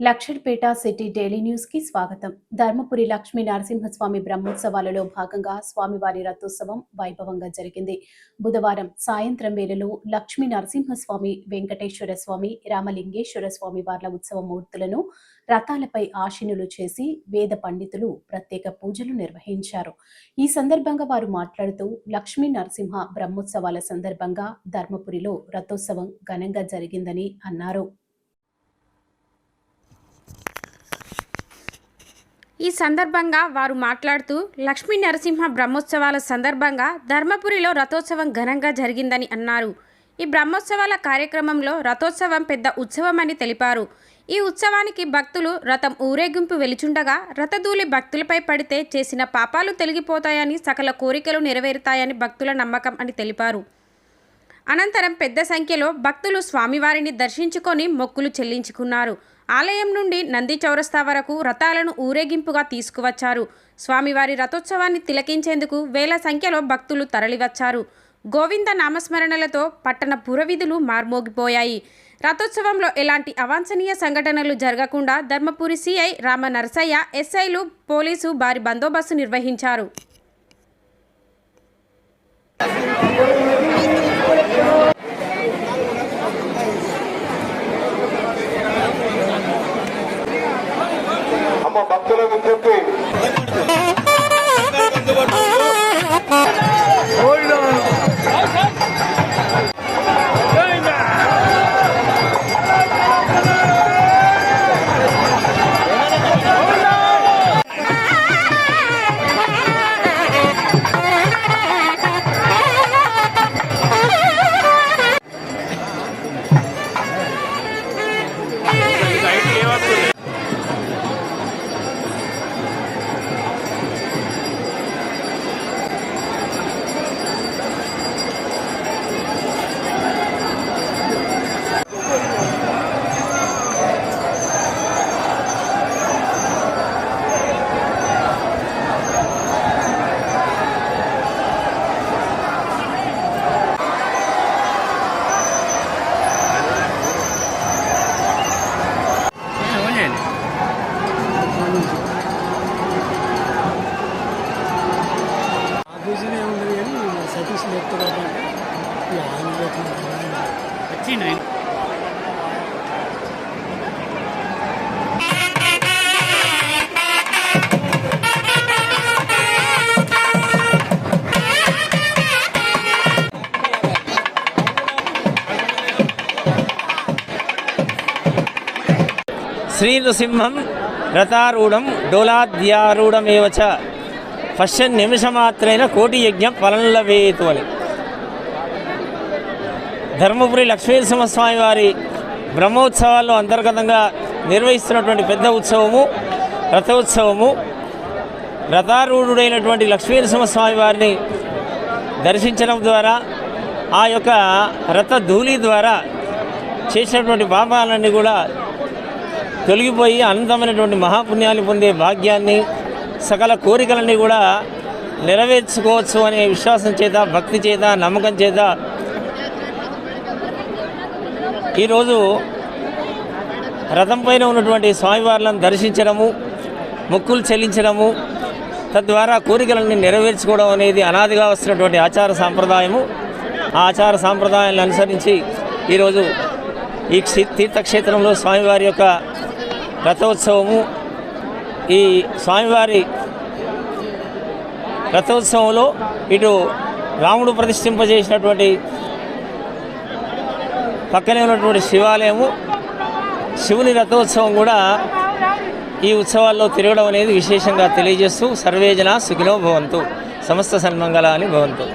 Luxettipet city daily న్యూస్కి స్వాగతం. ధర్మపురి లక్ష్మీ నరసింహస్వామి బ్రహ్మోత్సవాలలో భాగంగా స్వామివారి రథోత్సవం వైభవంగా జరిగింది. బుధవారం సాయంత్రం వేళలో లక్ష్మీ నరసింహస్వామి వెంకటేశ్వర స్వామి రామలింగేశ్వర స్వామి వార్ల ఉత్సవ మూర్తులను రథాలపై ఆశీనులు చేసి వేద పండితులు ప్రత్యేక పూజలు నిర్వహించారు. ఈ సందర్భంగా వారు మాట్లాడుతూ లక్ష్మీ నరసింహ బ్రహ్మోత్సవాల సందర్భంగా ధర్మపురిలో రథోత్సవం ఘనంగా జరిగిందని అన్నారు. ఈ సందర్భంగా వారు మాట్లాడుతూ లక్ష్మీ నరసింహ బ్రహ్మోత్సవాల సందర్భంగా ధర్మపురిలో రథోత్సవం ఘనంగా జరిగిందని అన్నారు. ఈ బ్రహ్మోత్సవాల కార్యక్రమంలో రథోత్సవం పెద్ద ఉత్సవం అని తెలిపారు. ఈ ఉత్సవానికి భక్తులు రథం ఊరేగింపు వెలుచుండగా రథధూళి భక్తులపై పడితే చేసిన పాపాలు తొలగిపోతాయని సకల కోరికలు నెరవేరుతాయని భక్తుల నమ్మకం అని తెలిపారు. అనంతరం పెద్ద సంఖ్యలో భక్తులు స్వామివారిని దర్శించుకొని మొక్కులు చెల్లించుకున్నారు. ఆలయం నుండి నంది చౌరస్తా వరకు రథాలను ఊరేగింపుగా తీసుకువచ్చారు. స్వామివారి రథోత్సవాన్ని తిలకించేందుకు వేల సంఖ్యలో భక్తులు తరలివచ్చారు. గోవింద నామస్మరణలతో పట్టణ పురవిధులు మార్మోగిపోయాయి. రథోత్సవంలో ఎలాంటి అవాంఛనీయ సంఘటనలు జరగకుండా ధర్మపురి సిఐ రామ నరసయ్య ఎస్ఐలు పోలీసు భారీ బందోబస్తు నిర్వహించారు. భక్తులకు చెప్పి సతీష్ లేపుతున్నాడు ఆయన శ్రీనృసింహం రథారూఢం డోలాద్యారూఢమేవ చ. పశ్చన్ నిమిషమాత్రైన కోటి యజ్ఞం ఫలంలవేతు అని. ధర్మపురి లక్ష్మీనరసింహస్వామి వారి బ్రహ్మోత్సవాల్లో అంతర్గతంగా నిర్వహిస్తున్నటువంటి పెద్ద ఉత్సవము రథోత్సవము రథారూఢుడైనటువంటి లక్ష్మీనరసింహస్వామి వారిని దర్శించడం ద్వారా ఆ యొక్క రథ ధూళి ద్వారా చేసినటువంటి పాపాలన్నీ కూడా తొలగిపోయి అనంతమైనటువంటి మహాపుణ్యాన్ని పొందే భాగ్యాన్ని సకల కోరికలన్నీ కూడా నెరవేర్చుకోవచ్చు అనే విశ్వాసం చేత భక్తి చేత నమ్మకం చేత ఈరోజు రథం పైన ఉన్నటువంటి స్వామివార్లను దర్శించడము మొక్కులు చెల్లించడము తద్వారా కోరికలన్నీ నెరవేర్చుకోవడం అనేది అనాదిగా వస్తున్నటువంటి ఆచార సాంప్రదాయము. ఆ ఆచార సాంప్రదాయాలను అనుసరించి ఈరోజు ఈ తీర్థక్షేత్రంలో స్వామివారి యొక్క రథోత్సవము ఈ స్వామివారి రథోత్సవంలో ఇటు రాముడు ప్రతిష్ఠింపజేసినటువంటి పక్కనే ఉన్నటువంటి శివాలయము శివుని రథోత్సవం కూడా ఈ ఉత్సవాల్లో తిరగడం అనేది విశేషంగా తెలియజేస్తూ సర్వేజన సుఖినో భవంతు సమస్త సన్మంగళాన్ని భవంతు.